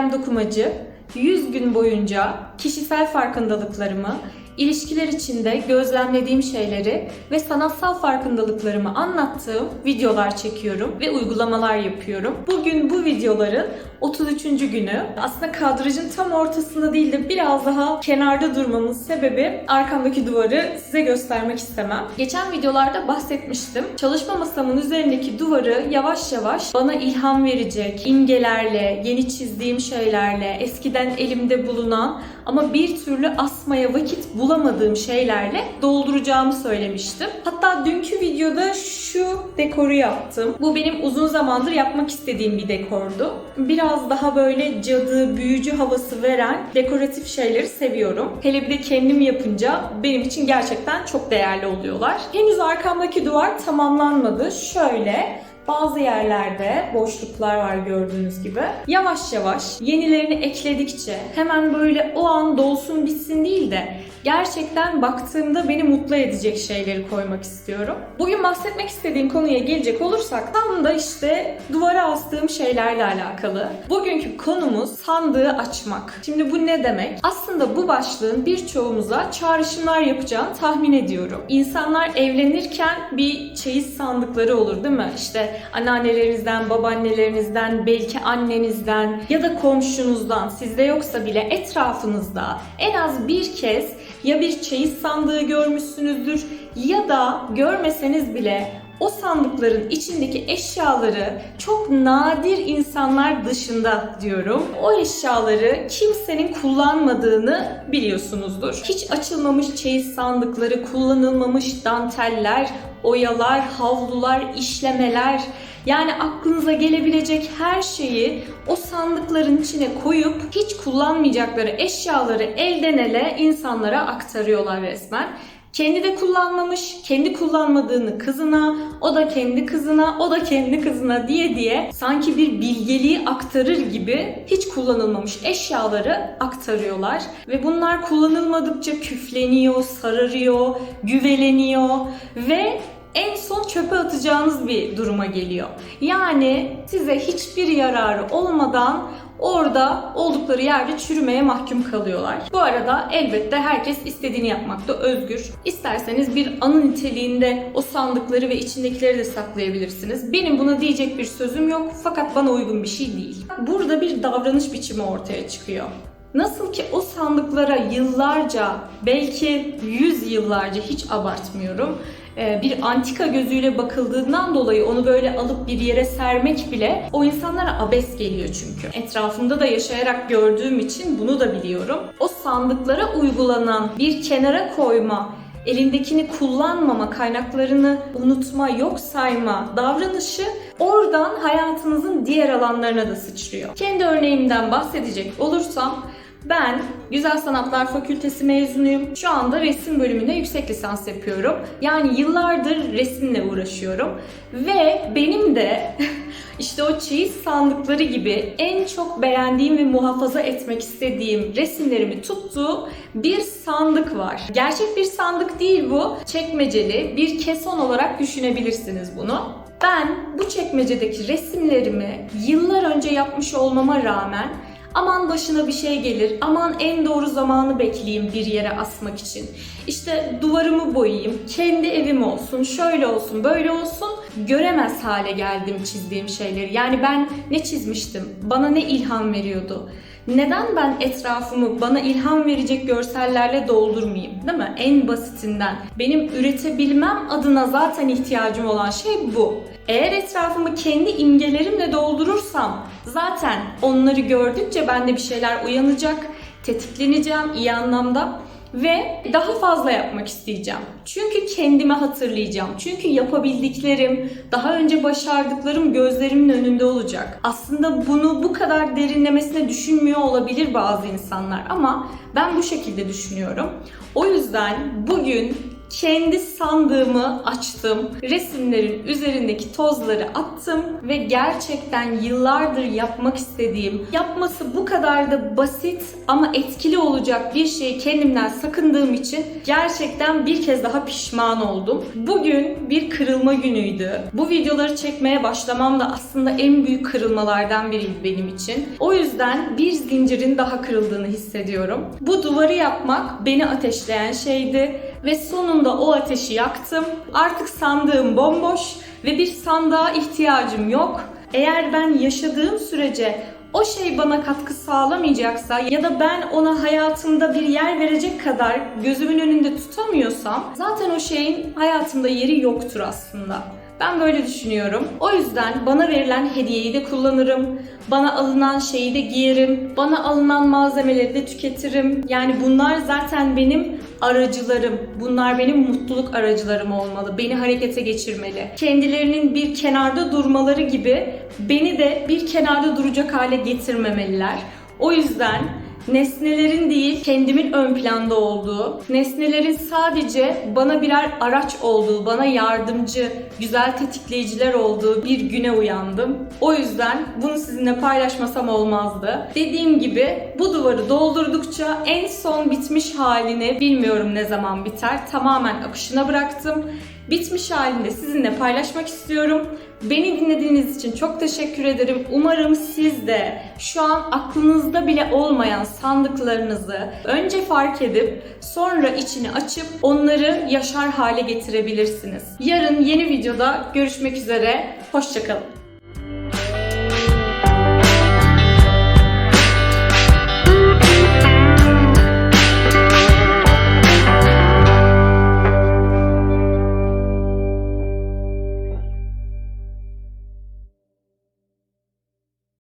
İrem Dokumacı 100 gün boyunca kişisel farkındalıklarımı, ilişkiler içinde gözlemlediğim şeyleri ve sanatsal farkındalıklarımı anlattığım videolar çekiyorum ve uygulamalar yapıyorum. Bugün bu videoların 33. günü. Aslında kadrajın tam ortasında değil de biraz daha kenarda durmamın sebebi arkamdaki duvarı size göstermek istemem. Geçen videolarda bahsetmiştim. Çalışma masamın üzerindeki duvarı yavaş yavaş bana ilham verecek imgelerle, yeni çizdiğim şeylerle, eskiden elimde bulunan ama bir türlü asmaya vakit bulamadığım şeylerle dolduracağımı söylemiştim. Hatta dünkü videoda şu dekoru yaptım. Bu benim uzun zamandır yapmak istediğim bir dekordu. Biraz daha böyle cadı, büyücü havası veren dekoratif şeyleri seviyorum. Hele bir de kendim yapınca benim için gerçekten çok değerli oluyorlar. Henüz arkamdaki duvar tamamlanmadı. Şöyle bazı yerlerde boşluklar var gördüğünüz gibi. Yavaş yavaş yenilerini ekledikçe hemen böyle o an dolsun bitsin değil de gerçekten baktığımda beni mutlu edecek şeyleri koymak istiyorum. Bugün bahsetmek istediğim konuya gelecek olursak tam da işte duvara astığım şeylerle alakalı. Bugünkü konumuz sandığı açmak. Şimdi bu ne demek? Aslında bu başlığın birçoğumuza çağrışımlar yapacağını tahmin ediyorum. İnsanlar evlenirken bir çeyiz sandıkları olur değil mi? İşte anneannelerinizden, babaannelerinizden, belki annenizden ya da komşunuzdan sizde yoksa bile etrafınızda en az bir kez ya bir çeyiz sandığı görmüşsünüzdür ya da görmeseniz bile o sandıkların içindeki eşyaları çok nadir insanlar dışında diyorum. O eşyaları kimsenin kullanmadığını biliyorsunuzdur. Hiç açılmamış çeyiz sandıkları, kullanılmamış danteller, oyalar, havlular, işlemeler yani aklınıza gelebilecek her şeyi o sandıkların içine koyup hiç kullanmayacakları eşyaları elden ele insanlara aktarıyorlar resmen. Kendi de kullanmamış, kendi kullanmadığını kızına, o da kendi kızına, o da kendi kızına diye diye sanki bir bilgeliği aktarır gibi hiç kullanılmamış eşyaları aktarıyorlar. Ve bunlar kullanılmadıkça küfleniyor, sararıyor, güveleniyor ve en son çöpe atacağınız bir duruma geliyor. Yani size hiçbir yararı olmadan orada oldukları yerde çürümeye mahkum kalıyorlar. Bu arada elbette herkes istediğini yapmakta özgür. İsterseniz bir anı niteliğinde o sandıkları ve içindekileri de saklayabilirsiniz. Benim buna diyecek bir sözüm yok fakat bana uygun bir şey değil. Burada bir davranış biçimi ortaya çıkıyor. Nasıl ki o sandıklara yıllarca, belki yüz yıllarca hiç abartmıyorum, e, bir antika gözüyle bakıldığından dolayı onu böyle alıp bir yere sermek bile o insanlara abes geliyor çünkü. Etrafımda da yaşayarak gördüğüm için bunu da biliyorum. O sandıklara uygulanan bir kenara koyma, elindekini kullanmama, kaynaklarını unutma, yok sayma davranışı oradan hayatınızın diğer alanlarına da sıçrıyor. Kendi örneğimden bahsedecek olursam ben Güzel Sanatlar Fakültesi mezunuyum. Şu anda resim bölümünde yüksek lisans yapıyorum. Yani yıllardır resimle uğraşıyorum. Ve benim de işte o çeyiz sandıkları gibi en çok beğendiğim ve muhafaza etmek istediğim resimlerimi tuttuğu bir sandık var. Gerçek bir sandık değil bu. Çekmeceli bir keson olarak düşünebilirsiniz bunu. Ben bu çekmecedeki resimlerimi yıllar önce yapmış olmama rağmen Aman başına bir şey gelir, aman en doğru zamanı bekleyeyim bir yere asmak için. İşte duvarımı boyayayım, kendi evim olsun, şöyle olsun, böyle olsun. Göremez hale geldim çizdiğim şeyleri. Yani ben ne çizmiştim? Bana ne ilham veriyordu? Neden ben etrafımı bana ilham verecek görsellerle doldurmayayım? Değil mi? En basitinden. Benim üretebilmem adına zaten ihtiyacım olan şey bu. Eğer etrafımı kendi imgelerimle doldurursam zaten onları gördükçe bende bir şeyler uyanacak, tetikleneceğim iyi anlamda ve daha fazla yapmak isteyeceğim. Çünkü kendimi hatırlayacağım. Çünkü yapabildiklerim, daha önce başardıklarım gözlerimin önünde olacak. Aslında bunu bu kadar derinlemesine düşünmüyor olabilir bazı insanlar ama ben bu şekilde düşünüyorum. O yüzden bugün kendi sandığımı açtım. Resimlerin üzerindeki tozları attım ve gerçekten yıllardır yapmak istediğim, yapması bu kadar da basit ama etkili olacak bir şeyi kendimden sakındığım için gerçekten bir kez daha pişman oldum. Bugün bir kırılma günüydü. Bu videoları çekmeye başlamam da aslında en büyük kırılmalardan biriydi benim için. O yüzden bir zincirin daha kırıldığını hissediyorum. Bu duvarı yapmak beni ateşleyen şeydi ve sonunda o ateşi yaktım. Artık sandığım bomboş ve bir sandığa ihtiyacım yok. Eğer ben yaşadığım sürece o şey bana katkı sağlamayacaksa ya da ben ona hayatımda bir yer verecek kadar gözümün önünde tutamıyorsam zaten o şeyin hayatımda yeri yoktur aslında. Ben böyle düşünüyorum. O yüzden bana verilen hediyeyi de kullanırım. Bana alınan şeyi de giyerim. Bana alınan malzemeleri de tüketirim. Yani bunlar zaten benim aracılarım. Bunlar benim mutluluk aracılarım olmalı. Beni harekete geçirmeli. Kendilerinin bir kenarda durmaları gibi beni de bir kenarda duracak hale getirmemeliler. O yüzden nesnelerin değil kendimin ön planda olduğu, nesnelerin sadece bana birer araç olduğu, bana yardımcı, güzel tetikleyiciler olduğu bir güne uyandım. O yüzden bunu sizinle paylaşmasam olmazdı. Dediğim gibi bu duvarı doldurdukça en son bitmiş halini bilmiyorum ne zaman biter. Tamamen akışına bıraktım. Bitmiş halinde sizinle paylaşmak istiyorum. Beni dinlediğiniz için çok teşekkür ederim. Umarım siz de şu an aklınızda bile olmayan sandıklarınızı önce fark edip sonra içini açıp onları yaşar hale getirebilirsiniz. Yarın yeni videoda görüşmek üzere. Hoşçakalın.